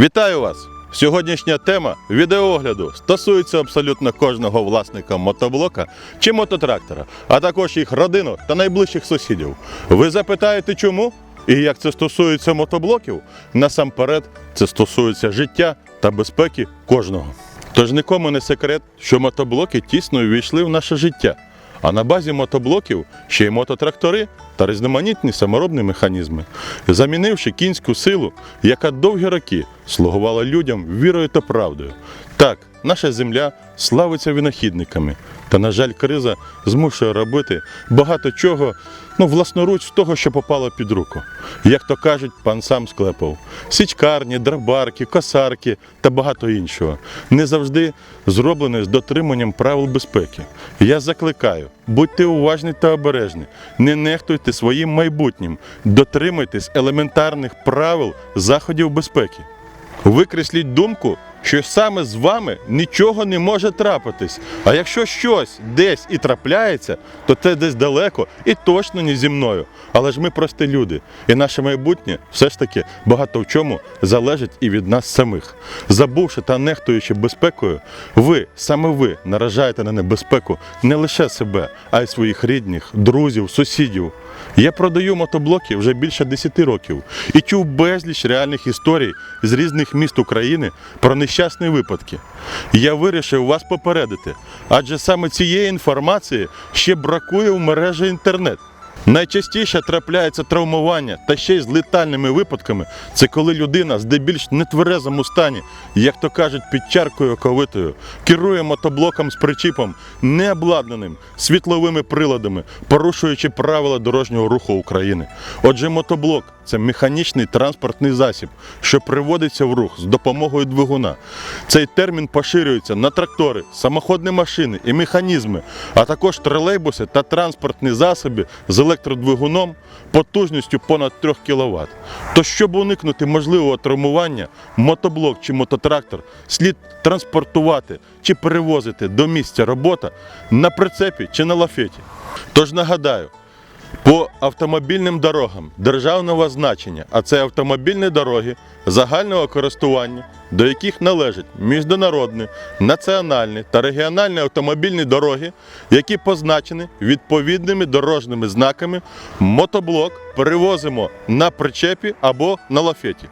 Вітаю вас! Сьогоднішня тема відеоогляду стосується абсолютно кожного власника мотоблока чи мототрактора, а також їх родину та найближчих сусідів. Ви запитаєте, чому? І як це стосується мотоблоків? Насамперед, це стосується життя та безпеки кожного. Тож нікому не секрет, що мотоблоки тісно увійшли в наше життя. А на базі мотоблоків ще й мототрактори та різноманітні саморобні механізми, замінивши кінську силу, яка довгі роки слугувала людям вірою та правдою. Так, наша земля славиться винахідниками, та, на жаль, криза змушує робити багато чого, ну, власноруч з того, що попало під руку. Як то кажуть, пан сам склепав. Січкарні, драбарки, косарки та багато іншого. Не завжди зроблене з дотриманням правил безпеки. Я закликаю, будьте уважні та обережні, не нехтуйте своїм майбутнім, дотримуйтесь елементарних правил заходів безпеки. Викресліть думку, що саме з вами нічого не може трапитись. А якщо щось десь і трапляється, то це десь далеко і точно не зі мною. Але ж ми прості люди, і наше майбутнє все ж таки багато в чому залежить і від нас самих. Забувши та нехтуючи безпекою, ви, саме ви, наражаєте на небезпеку не лише себе, а й своїх рідних, друзів, сусідів. Я продаю мотоблоки вже більше 10 років і чув безліч реальних історій з різних міст України про нещасні випадки. Я вирішив вас попередити, адже саме цієї інформації ще бракує в мережі інтернет. Найчастіше трапляється травмування та ще й з летальними випадками. Це коли людина з дебільш нетверезому стані, як то кажуть, під чаркою оковитою, керує мотоблоком з причіпом, необладнаним світловими приладами, порушуючи правила дорожнього руху України. Отже, мотоблок це механічний транспортний засіб, що приводиться в рух з допомогою двигуна. Цей термін поширюється на трактори, самоходні машини і механізми, а також тролейбуси та транспортні засоби з електродвигуном потужністю понад 3 кВт. То щоб уникнути можливого травмування, мотоблок чи мототрактор слід транспортувати чи перевозити до місця роботи на прицепі чи на лафеті. Тож нагадаю, по автомобільним дорогам державного значення, а це автомобільні дороги загального користування, до яких належать міжнародні, національні та регіональні автомобільні дороги, які позначені відповідними дорожніми знаками, мотоблок перевозимо на причепі або на лафеті.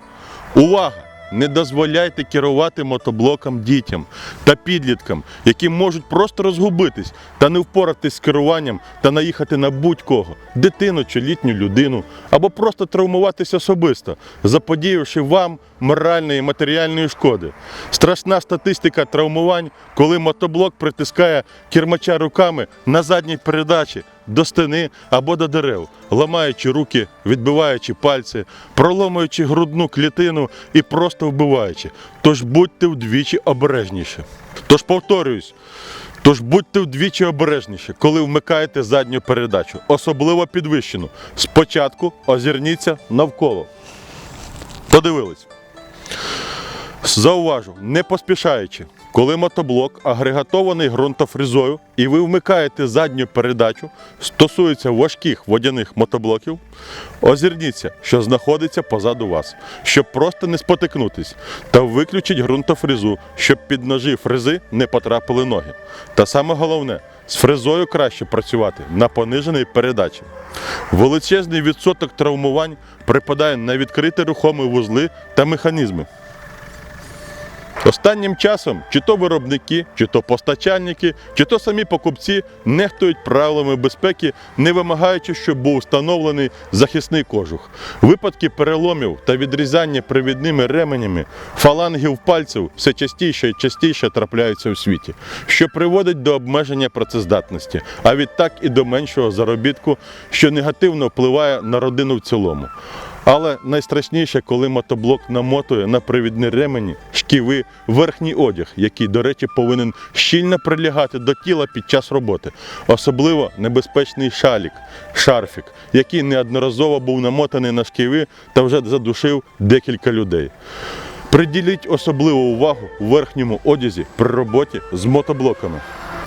Увага! Не дозволяйте керувати мотоблоком дітям та підліткам, які можуть просто розгубитись та не впоратись з керуванням та наїхати на будь-кого, дитину чи літню людину, або просто травмуватись особисто, заподіявши вам моральної і матеріальної шкоди. Страшна статистика травмувань, коли мотоблок притискає кермача руками на задній передачі до стіни або до дерев, ламаючи руки, відбиваючи пальці, проломуючи грудну клітину і просто вбиваючи. Тож будьте вдвічі обережніші. Тож повторююсь, тож будьте вдвічі обережніші, коли вмикаєте задню передачу, особливо підвищену. Спочатку озирніться навколо. Подивились. Зауважу, не поспішаючи, коли мотоблок агрегатований ґрунтофрезою і ви вмикаєте задню передачу, стосується важких водяних мотоблоків, озирніться, що знаходиться позаду вас, щоб просто не спотикнутись, та виключіть ґрунтофрезу, щоб під ножі фрези не потрапили ноги. Та саме головне, з фрезою краще працювати на пониженій передачі. Величезний відсоток травмувань припадає на відкриті рухомі вузли та механізми. Останнім часом чи то виробники, чи то постачальники, чи то самі покупці нехтують правилами безпеки, не вимагаючи, щоб був встановлений захисний кожух. Випадки переломів та відрізання привідними ременями фалангів пальців все частіше і частіше трапляються у світі, що приводить до обмеження працездатності, а відтак і до меншого заробітку, що негативно впливає на родину в цілому. Але найстрашніше, коли мотоблок намотує на привідні ремені, шківи, верхній одяг, який, до речі, повинен щільно прилягати до тіла під час роботи. Особливо небезпечний шалік, шарфік, який неодноразово був намотаний на шківи та вже задушив декілька людей. Приділіть особливу увагу верхньому одязі при роботі з мотоблоками.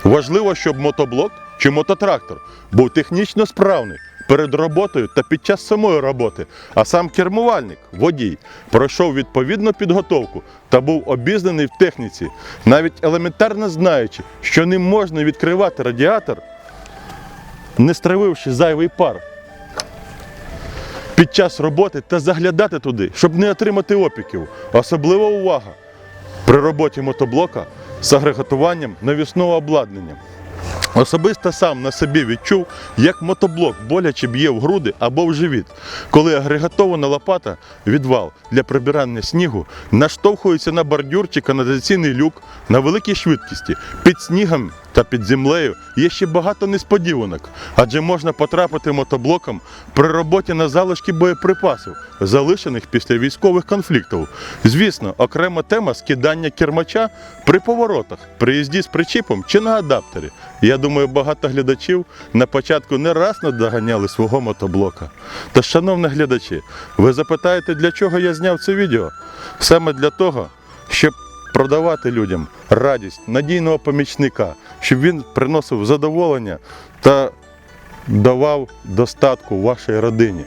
Важливо, щоб мотоблок чи мототрактор був технічно справний, перед роботою та під час самої роботи, а сам кермувальник, водій, пройшов відповідну підготовку та був обізнаний в техніці, навіть елементарно знаючи, що не можна відкривати радіатор, не стравивши зайвий пар під час роботи та заглядати туди, щоб не отримати опіків. Особлива увага при роботі мотоблока з агрегатуванням навісного обладнання. Особисто сам на собі відчув, як мотоблок боляче б'є в груди або в живіт, коли агрегатована лопата відвал для прибирання снігу наштовхується на бордюр чи каналізаційний люк на великій швидкості. Під снігом та під землею є ще багато несподіванок, адже можна потрапити мотоблоком при роботі на залишки боєприпасів, залишених після військових конфліктів. Звісно, окрема тема скидання кермача при поворотах, при їзді з причіпом чи на адаптері. Я думаю, багато глядачів на початку не раз надоганяли свого мотоблока. Та, шановні глядачі, ви запитаєте, для чого я зняв це відео? Саме для того, щоб продавати людям радість надійного помічника, щоб він приносив задоволення та давав достатку вашій родині.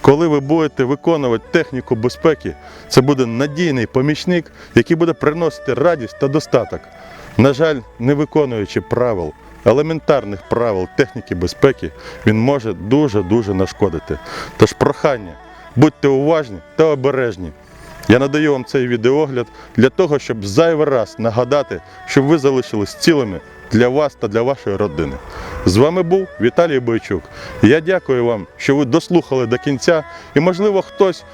Коли ви будете виконувати техніку безпеки, це буде надійний помічник, який буде приносити радість та достаток. На жаль, не виконуючи правил, елементарних правил техніки безпеки, він може дуже-дуже нашкодити. Тож прохання, будьте уважні та обережні. Я надаю вам цей відеогляд для того, щоб зайвий раз нагадати, щоб ви залишились цілими для вас та для вашої родини. З вами був Віталій Бойчук. Я дякую вам, що ви дослухали до кінця, і, можливо, хтось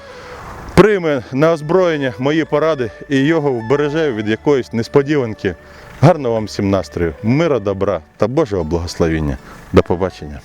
прийме на озброєння мої поради і його вбереже від якоїсь несподіванки. Гарного вам всім настрою, мира, добра та Божого благословіння. До побачення.